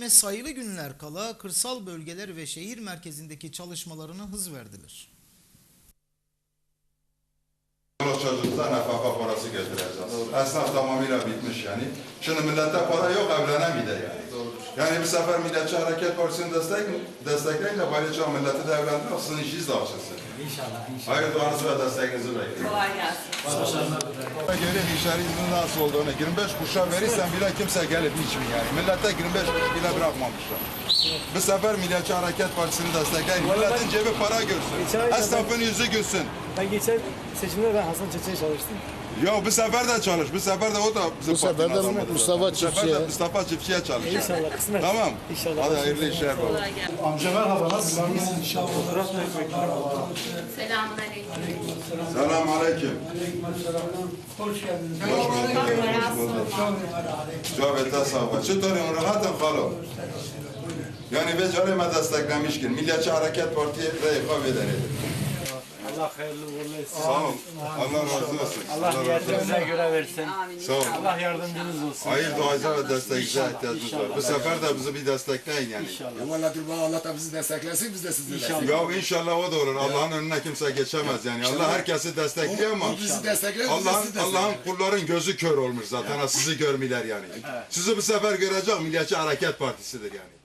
Ve sayılı günler kala kırsal bölgeler ve şehir merkezindeki çalışmalarına hız verdiler. Çocukta nafaka parası getireceğiz. Esnaf tamamıyla bitmiş yani. Şimdi millette para yok evlenemeyecek yani. Yani bir sefer Milliyetçi Hareket Partisi'ni destek, destekleyince bayılacağım milleti de evlendirmek sizin işiniz de açılsın. İnşallah. Hayır duanızı ve desteğinizi bekliyorum. Kolay gelsin. Göre bir işaretin nasıl olduğunu 25 kuşa verirsen bile kimse gelip içmiyor yani. Millete 25 kuruş bile bırakmamışlar. Bu sefer Milliyetçi Hareket Partisi'ni destekleyin. Milletin cebi para görsün. Esnafın yüzü gülsün. Ben geçen seçimde ben Hasan Çeçen'e çalıştım. Ya bu sefer de çalış. Bu sefer de o da bizim Bu sefer de. Mustafa Bu sefer de Çiftçi'ye. Mustafa Çiftçi'ye çalışacak. İnşallah kısmet. Tamam. İnşallah. Hadi hayırlı işler baba. Amca merhaba nasılsınız? İnşallah. Ekmek mi? Selamun aleyküm. Selam aleyküm. Hoş geldiniz. Cavete sağ Çıtırın rahatın kalo. Yani ve canıma desteklemişkin. Milliyetçi Hareket Parti'ye reyfa verir. Allah hayırlı uğurlu etsin. Sağ ol. Allah razı olsun. Allah niyetinize göre versin. Sağ ol. Allah yardımcınız olsun. Hayır duacı ve destekçi ihtiyacımız var. Bu sefer de bizi bir destekleyin yani. İnşallah. Valla Dilba Allah da bizi desteklesin biz de sizi İnşallah. Ya inşallah o da olur. Allah'ın önüne kimse geçemez yani. Allah herkesi destekliyor ama bizi destekler biz de Allah'ın Allah'ın kulların gözü kör olmuş zaten. Sizi görmüyorlar yani. Sizi bu sefer görecek Milliyetçi Hareket Partisi'dir yani.